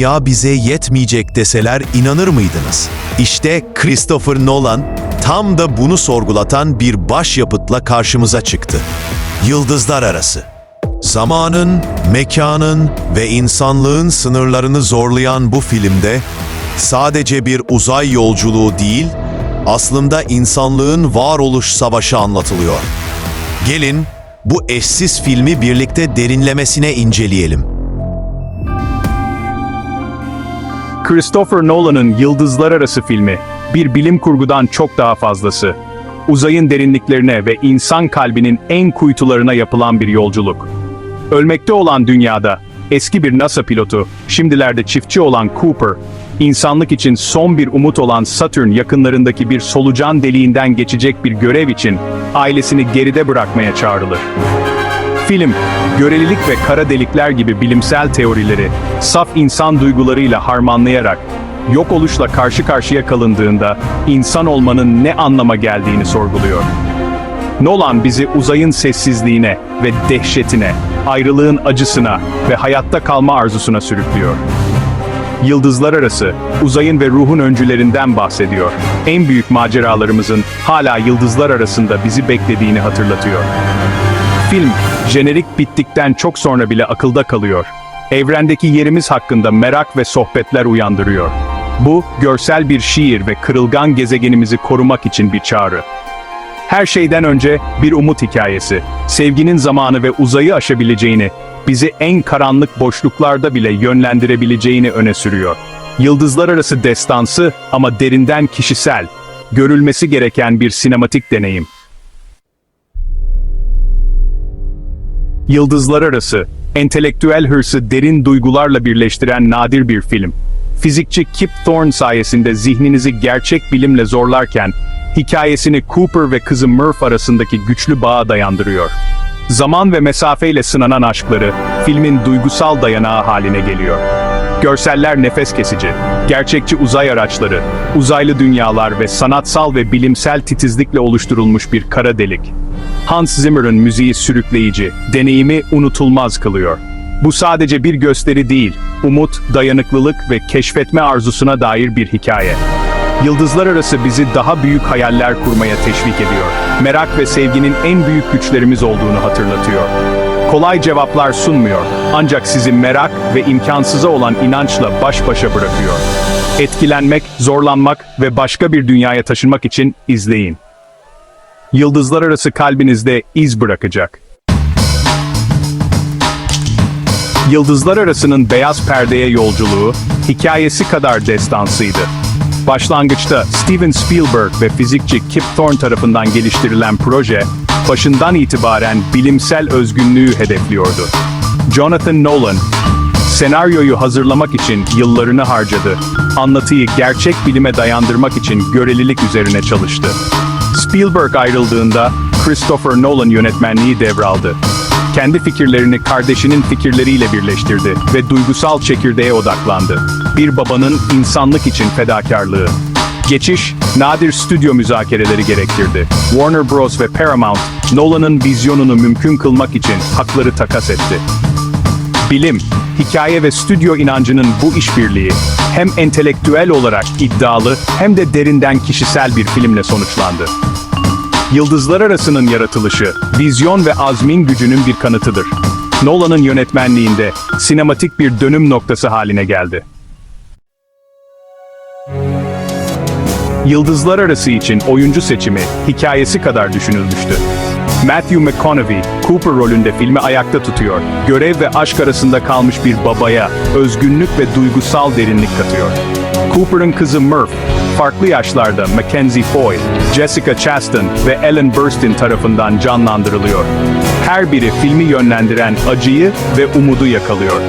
dünya bize yetmeyecek deseler inanır mıydınız? İşte Christopher Nolan tam da bunu sorgulatan bir başyapıtla karşımıza çıktı. Yıldızlar Arası. Zamanın, mekanın ve insanlığın sınırlarını zorlayan bu filmde sadece bir uzay yolculuğu değil, aslında insanlığın varoluş savaşı anlatılıyor. Gelin bu eşsiz filmi birlikte derinlemesine inceleyelim. Christopher Nolan'ın Yıldızlar Arası filmi, bir bilim kurgudan çok daha fazlası. Uzayın derinliklerine ve insan kalbinin en kuytularına yapılan bir yolculuk. Ölmekte olan dünyada, eski bir NASA pilotu, şimdilerde çiftçi olan Cooper, insanlık için son bir umut olan Saturn yakınlarındaki bir solucan deliğinden geçecek bir görev için ailesini geride bırakmaya çağrılır. Film, görelilik ve kara delikler gibi bilimsel teorileri saf insan duygularıyla harmanlayarak yok oluşla karşı karşıya kalındığında insan olmanın ne anlama geldiğini sorguluyor. Nolan bizi uzayın sessizliğine ve dehşetine, ayrılığın acısına ve hayatta kalma arzusuna sürüklüyor. Yıldızlar arası, uzayın ve ruhun öncülerinden bahsediyor. En büyük maceralarımızın hala yıldızlar arasında bizi beklediğini hatırlatıyor. Film, jenerik bittikten çok sonra bile akılda kalıyor. Evrendeki yerimiz hakkında merak ve sohbetler uyandırıyor. Bu, görsel bir şiir ve kırılgan gezegenimizi korumak için bir çağrı. Her şeyden önce bir umut hikayesi, sevginin zamanı ve uzayı aşabileceğini, bizi en karanlık boşluklarda bile yönlendirebileceğini öne sürüyor. Yıldızlar arası destansı ama derinden kişisel, görülmesi gereken bir sinematik deneyim. Yıldızlar Arası, entelektüel hırsı derin duygularla birleştiren nadir bir film. Fizikçi Kip Thorne sayesinde zihninizi gerçek bilimle zorlarken, hikayesini Cooper ve kızı Murph arasındaki güçlü bağa dayandırıyor. Zaman ve mesafeyle sınanan aşkları, filmin duygusal dayanağı haline geliyor. Görseller nefes kesici, gerçekçi uzay araçları, uzaylı dünyalar ve sanatsal ve bilimsel titizlikle oluşturulmuş bir kara delik. Hans Zimmer'ın müziği sürükleyici, deneyimi unutulmaz kılıyor. Bu sadece bir gösteri değil, umut, dayanıklılık ve keşfetme arzusuna dair bir hikaye. Yıldızlar arası bizi daha büyük hayaller kurmaya teşvik ediyor. Merak ve sevginin en büyük güçlerimiz olduğunu hatırlatıyor. Kolay cevaplar sunmuyor, ancak sizi merak ve imkansıza olan inançla baş başa bırakıyor. Etkilenmek, zorlanmak ve başka bir dünyaya taşınmak için izleyin. Yıldızlar arası kalbinizde iz bırakacak. Yıldızlar arasının beyaz perdeye yolculuğu, hikayesi kadar destansıydı. Başlangıçta Steven Spielberg ve fizikçi Kip Thorne tarafından geliştirilen proje, başından itibaren bilimsel özgünlüğü hedefliyordu. Jonathan Nolan, senaryoyu hazırlamak için yıllarını harcadı. Anlatıyı gerçek bilime dayandırmak için görelilik üzerine çalıştı. Spielberg ayrıldığında Christopher Nolan yönetmenliği devraldı. Kendi fikirlerini kardeşinin fikirleriyle birleştirdi ve duygusal çekirdeğe odaklandı. Bir babanın insanlık için fedakarlığı. Geçiş, nadir stüdyo müzakereleri gerektirdi. Warner Bros. ve Paramount, Nolan'ın vizyonunu mümkün kılmak için hakları takas etti. Bilim, hikaye ve stüdyo inancının bu işbirliği hem entelektüel olarak iddialı hem de derinden kişisel bir filmle sonuçlandı. Yıldızlar Arası'nın yaratılışı, vizyon ve azmin gücünün bir kanıtıdır. Nolan'ın yönetmenliğinde sinematik bir dönüm noktası haline geldi. Yıldızlar Arası için oyuncu seçimi hikayesi kadar düşünülmüştü. Matthew McConaughey, Cooper rolünde filmi ayakta tutuyor. Görev ve aşk arasında kalmış bir babaya özgünlük ve duygusal derinlik katıyor. Cooper'ın kızı Murph, farklı yaşlarda Mackenzie Foy, Jessica Chastain ve Ellen Burstyn tarafından canlandırılıyor. Her biri filmi yönlendiren acıyı ve umudu yakalıyor.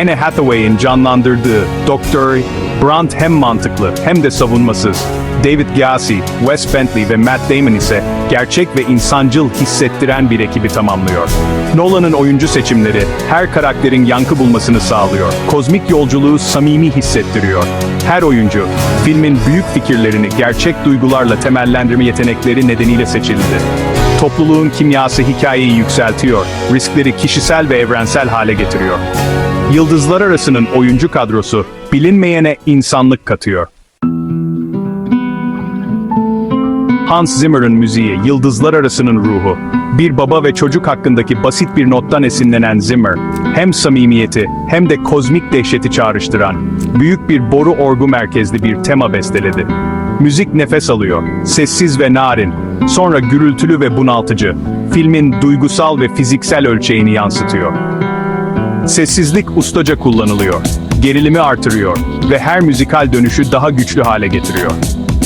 Anne Hathaway'in canlandırdığı Doktor Brandt hem mantıklı hem de savunmasız. David Gyasi, Wes Bentley ve Matt Damon ise gerçek ve insancıl hissettiren bir ekibi tamamlıyor. Nolan'ın oyuncu seçimleri her karakterin yankı bulmasını sağlıyor. Kozmik yolculuğu samimi hissettiriyor. Her oyuncu, filmin büyük fikirlerini gerçek duygularla temellendirme yetenekleri nedeniyle seçildi. Topluluğun kimyası hikayeyi yükseltiyor, riskleri kişisel ve evrensel hale getiriyor. Yıldızlar Arası'nın oyuncu kadrosu bilinmeyene insanlık katıyor. Hans Zimmer'ın müziği, Yıldızlar Arası'nın ruhu. Bir baba ve çocuk hakkındaki basit bir nottan esinlenen Zimmer, hem samimiyeti hem de kozmik dehşeti çağrıştıran, büyük bir boru orgu merkezli bir tema besteledi. Müzik nefes alıyor, sessiz ve narin, sonra gürültülü ve bunaltıcı, filmin duygusal ve fiziksel ölçeğini yansıtıyor. Sessizlik ustaca kullanılıyor, gerilimi artırıyor ve her müzikal dönüşü daha güçlü hale getiriyor.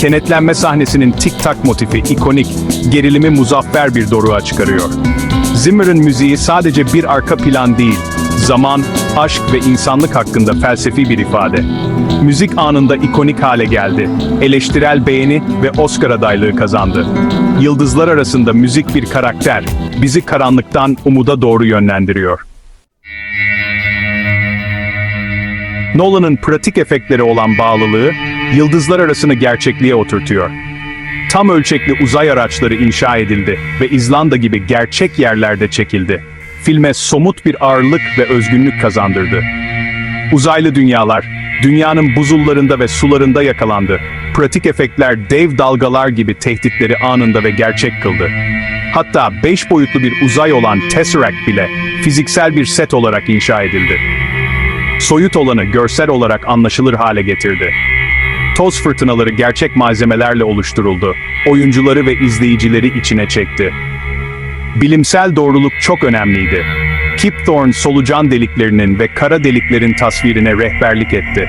Kenetlenme sahnesinin tik-tak motifi ikonik, gerilimi muzaffer bir doruğa çıkarıyor. Zimmer'ın müziği sadece bir arka plan değil, zaman, aşk ve insanlık hakkında felsefi bir ifade. Müzik anında ikonik hale geldi, eleştirel beğeni ve Oscar adaylığı kazandı. Yıldızlar arasında müzik bir karakter, bizi karanlıktan umuda doğru yönlendiriyor. Nolan'ın pratik efektleri olan bağlılığı, yıldızlar arasını gerçekliğe oturtuyor. Tam ölçekli uzay araçları inşa edildi ve İzlanda gibi gerçek yerlerde çekildi. Filme somut bir ağırlık ve özgünlük kazandırdı. Uzaylı dünyalar, dünyanın buzullarında ve sularında yakalandı. Pratik efektler dev dalgalar gibi tehditleri anında ve gerçek kıldı. Hatta 5 boyutlu bir uzay olan Tesseract bile fiziksel bir set olarak inşa edildi soyut olanı görsel olarak anlaşılır hale getirdi. Toz fırtınaları gerçek malzemelerle oluşturuldu. Oyuncuları ve izleyicileri içine çekti. Bilimsel doğruluk çok önemliydi. Kip Thorne solucan deliklerinin ve kara deliklerin tasvirine rehberlik etti.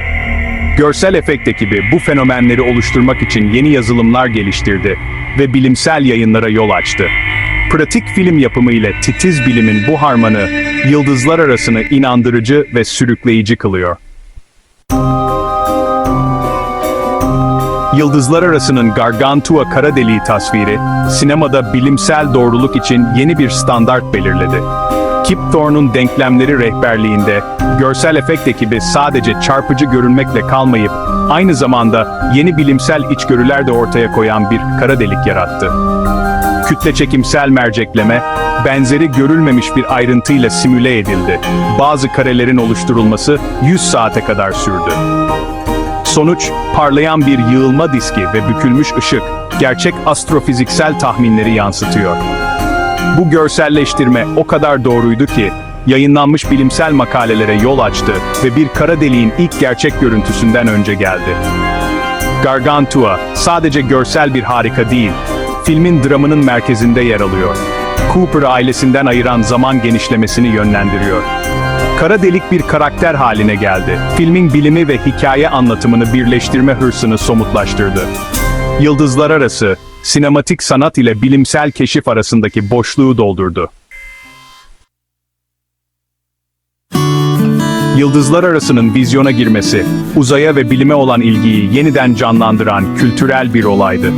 Görsel efekt ekibi bu fenomenleri oluşturmak için yeni yazılımlar geliştirdi ve bilimsel yayınlara yol açtı. Pratik film yapımı ile titiz bilimin bu harmanı, yıldızlar arasını inandırıcı ve sürükleyici kılıyor. Yıldızlar Arası'nın Gargantua kara deliği tasviri, sinemada bilimsel doğruluk için yeni bir standart belirledi. Kip Thorne'un denklemleri rehberliğinde, görsel efekt ekibi sadece çarpıcı görünmekle kalmayıp, aynı zamanda yeni bilimsel içgörüler de ortaya koyan bir kara delik yarattı. Kütle çekimsel mercekleme, benzeri görülmemiş bir ayrıntıyla simüle edildi. Bazı karelerin oluşturulması 100 saate kadar sürdü. Sonuç, parlayan bir yığılma diski ve bükülmüş ışık, gerçek astrofiziksel tahminleri yansıtıyor. Bu görselleştirme o kadar doğruydu ki, yayınlanmış bilimsel makalelere yol açtı ve bir kara deliğin ilk gerçek görüntüsünden önce geldi. Gargantua, sadece görsel bir harika değil, filmin dramının merkezinde yer alıyor. Cooper ailesinden ayıran zaman genişlemesini yönlendiriyor. Kara delik bir karakter haline geldi. Filmin bilimi ve hikaye anlatımını birleştirme hırsını somutlaştırdı. Yıldızlar arası, sinematik sanat ile bilimsel keşif arasındaki boşluğu doldurdu. Yıldızlar arasının vizyona girmesi, uzaya ve bilime olan ilgiyi yeniden canlandıran kültürel bir olaydı.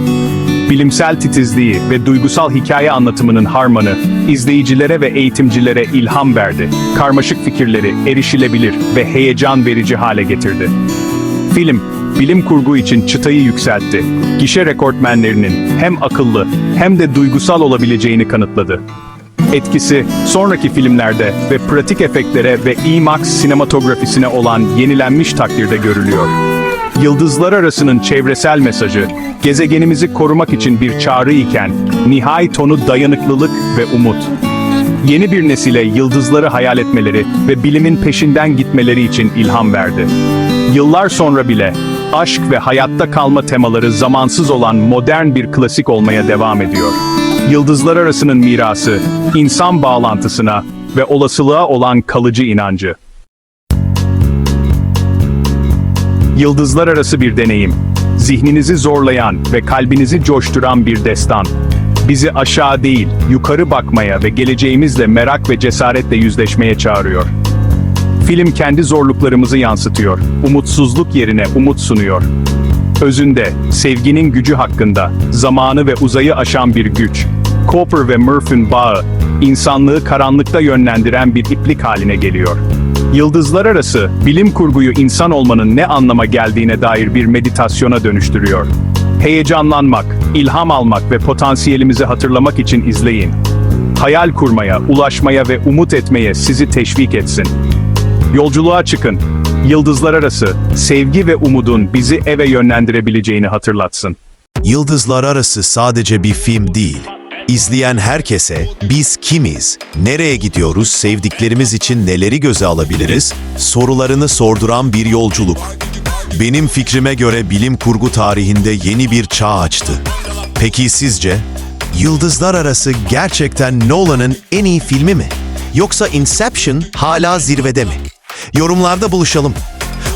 Bilimsel titizliği ve duygusal hikaye anlatımının harmanı, izleyicilere ve eğitimcilere ilham verdi. Karmaşık fikirleri erişilebilir ve heyecan verici hale getirdi. Film, bilim kurgu için çıtayı yükseltti. Gişe rekortmenlerinin hem akıllı hem de duygusal olabileceğini kanıtladı. Etkisi, sonraki filmlerde ve pratik efektlere ve IMAX sinematografisine olan yenilenmiş takdirde görülüyor. Yıldızlar arasının çevresel mesajı, gezegenimizi korumak için bir çağrı iken, nihai tonu dayanıklılık ve umut. Yeni bir nesile yıldızları hayal etmeleri ve bilimin peşinden gitmeleri için ilham verdi. Yıllar sonra bile, aşk ve hayatta kalma temaları zamansız olan modern bir klasik olmaya devam ediyor. Yıldızlar arasının mirası, insan bağlantısına ve olasılığa olan kalıcı inancı. Yıldızlar arası bir deneyim. Zihninizi zorlayan ve kalbinizi coşturan bir destan. Bizi aşağı değil, yukarı bakmaya ve geleceğimizle merak ve cesaretle yüzleşmeye çağırıyor. Film kendi zorluklarımızı yansıtıyor, umutsuzluk yerine umut sunuyor. Özünde, sevginin gücü hakkında, zamanı ve uzayı aşan bir güç. Cooper ve Murphy'nin bağı, insanlığı karanlıkta yönlendiren bir iplik haline geliyor. Yıldızlar arası, bilim kurguyu insan olmanın ne anlama geldiğine dair bir meditasyona dönüştürüyor. Heyecanlanmak, ilham almak ve potansiyelimizi hatırlamak için izleyin. Hayal kurmaya, ulaşmaya ve umut etmeye sizi teşvik etsin. Yolculuğa çıkın. Yıldızlar arası, sevgi ve umudun bizi eve yönlendirebileceğini hatırlatsın. Yıldızlar Arası sadece bir film değil. İzleyen herkese biz kimiz, nereye gidiyoruz, sevdiklerimiz için neleri göze alabiliriz, sorularını sorduran bir yolculuk. Benim fikrime göre bilim kurgu tarihinde yeni bir çağ açtı. Peki sizce? Yıldızlar Arası gerçekten Nolan'ın en iyi filmi mi? Yoksa Inception hala zirvede mi? Yorumlarda buluşalım.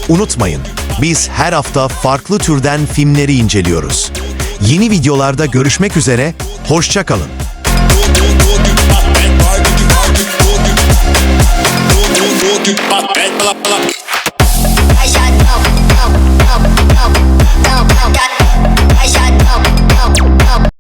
Unutmayın, biz her hafta farklı türden filmleri inceliyoruz. Yeni videolarda görüşmek üzere, hoşça kalın.